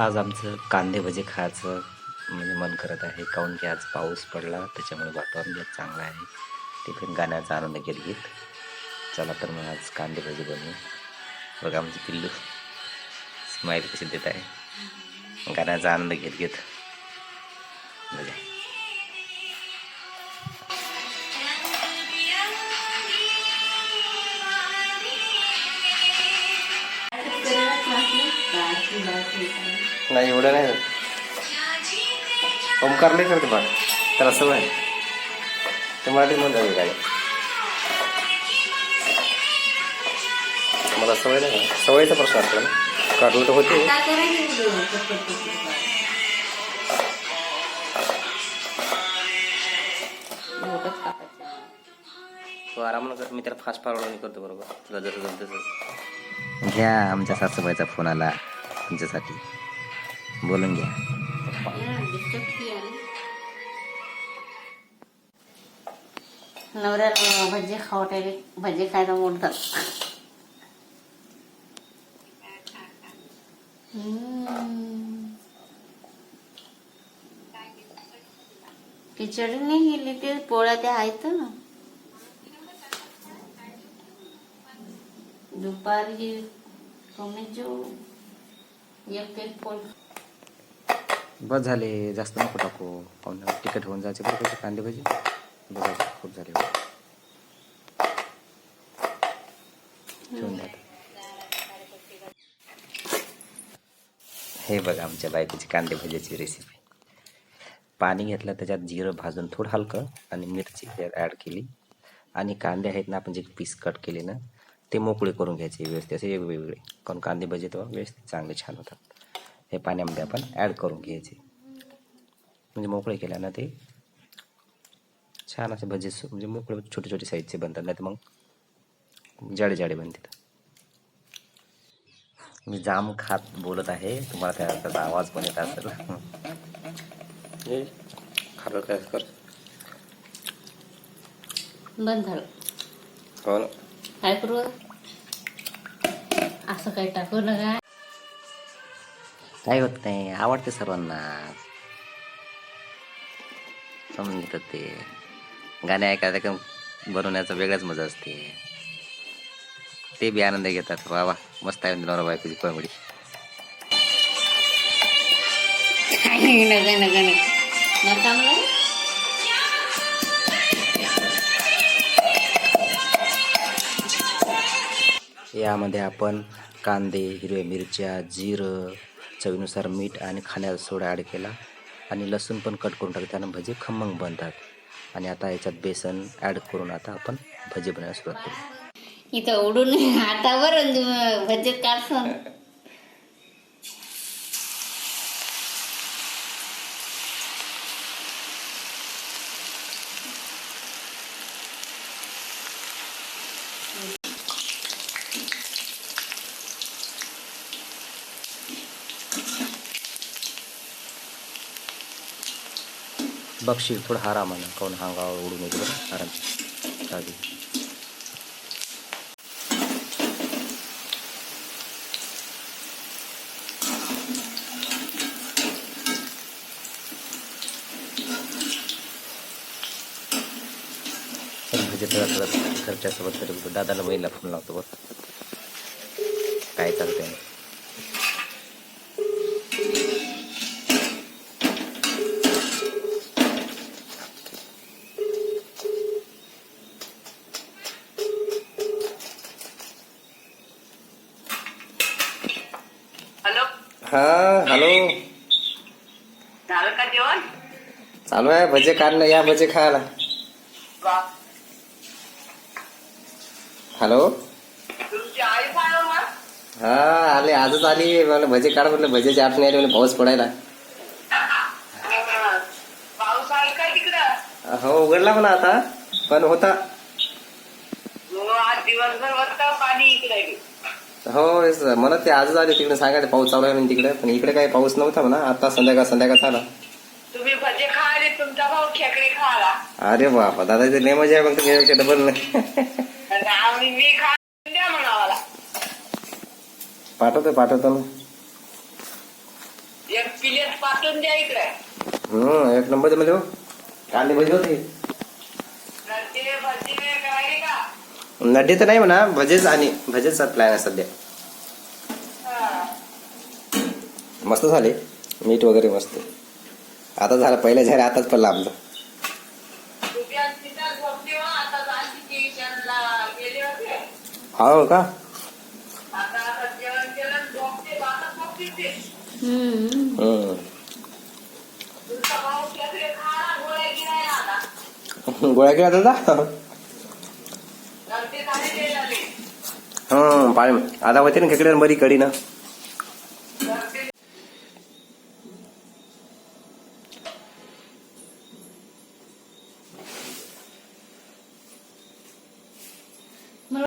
आज आमचं कांदे भजे खायचं म्हणजे मन करत आहे. काहून की आज पाऊस पडला त्याच्यामुळे वातावरण बी चांगलं आहे. टिफिन गाण्याचा आनंद घेत घेत चला तर मग आज कांदे भजे बनवू. बघा आमचे पिल्लू स्माईल कशी देत आहे. गाण्याचा आनंद घेत घेत. बघा. नाही एवढं नाही. ओमकार नाही करते बा त्याला सवय. आहे. ते मराठी म्हणतात काय मला सवय नाही. सवयीचा प्रश्न असतो ना. काढलं तर होते. तो आराम कर. मी त्याला फास्ट फॉरवर्ड करतो बरोबर. तुला जसं जमतं घ्या आमच्या सासूबाईचा फोन आला. तुमच्यासाठी. बोलून घ्या. नवऱ्याला भजी खावटायले भजी खायला मोडतात. खिचडी नाही गेली ते पोळ्या त्या आहेत ना. दुपारी कमी जेव एक एक बस झाले जास्त नको टाकू. पाहुणे तिकट होऊन जायचे बरं कसे कांदे भाजी? बघा खूप झाले. ठेवून हे बघा आमच्या बायकोची कांदे भाजीची रेसिपी पाणी घेतलं त्याच्यात जिरं भाजून थोडं हलकं आणि मिरची ॲड केली. आणि कांदे आहेत ना आपण जे पीस कट केले ना ते मोकळे करून घ्यायचे व्यवस्थित. असे वेगवेगळे. कारण कांदे भजे तेव्हा व्यवस्थित चांगले छान होतात. हे पाण्यामध्ये आपण ॲड करून घ्यायचे. म्हणजे मोकळे केल्यानं ते छान असे भजे म्हणजे मोकळे छोटे छोटे साईजचे बनतात. नाही तर मग जाडे जाडे बनतात. मी जाम खात बोलत आहे. तुम्हाला त्या त्याचा आवाज पण येत असेल. हे काय कर. बंद झालं. हो ना. काय करू? असं काही टाकू नका. काही होत नाही आवडते सर्वांना. समजून घेतात ते. गाणे ऐकायला का बनवण्याचा वेगळाच मजा असते. ते बी आनंद घेतात. वा वा. मस्त आहे नवरा बायकोची कॉमेडी नका नका नका नका यामध्ये आपण कांदे हिरव्या मिरच्या जिरं चवीनुसार मीठ आणि खाण्याचा सोडा ॲड केला. आणि लसूण पण कट करून टाकले. त्यानं भजे खमंग बनतात. आणि आता याच्यात बेसन ॲड करून आता आपण भजी बनवायला सुरुवात करू. इथं उडून हातावर भजे काढसन बघशील थोडं आरामानं काऊन हांगावर उडून येतो? आराम. चालेल म्हणजे घरच्यासोबत तरी दादाला बहिणीला फोन लावतो बरं. काय चालतंय हॅलो हा हॅलो झालं का जेवण? चालू आहे भजे काढणं या भजे खायला. हॅलो तुमची आई पाहिलं मग हा आले आजच आली. मला भजे काढ म्हटलं भजेची आठवण आली म्हणे पाऊस पडायला. पाऊस आला काय तिकडं हो उघडला म्हणा आता पण होता. हो आज दिवसभर होतं पाणी इकडे हो मला ते आजच आले तिकडे सांगायला पाऊस चालू आहे तिकडे. पण इकडे काही पाऊस नव्हता म्हणा. आता संध्याकाळ संध्याकाळ झाला. तुम्ही भजे खायले तुमचा भाऊ खेकडे खाला. अरे बापा दादा ते लय मजा आहे मग तुम्ही डबल नाही मी खा पाठवतो पाठवतो ना. पाठवून द्या इकडे. हम्म एक नंबर हो कांदे भजी होते नरते भजी करायली का नड्डे तर नाही म्हणा भजेच आणि भजेचा प्लॅन आहे सध्या. मस्त झाले. मीठ वगैरे मस्त. आता झालं पहिल्या झाले आताच पडला आमचं. हो, का? गोळ्या आता दादा केलं आणि झोपते आता झोपते ते हम्म. हम्म. तुमचा भाऊ खेकडे खायला गोळ्या गिळायला आला गोळ्या केला दादा नरते खाली हम्म पाणी आता होते ना खेकडे बरी कडी ना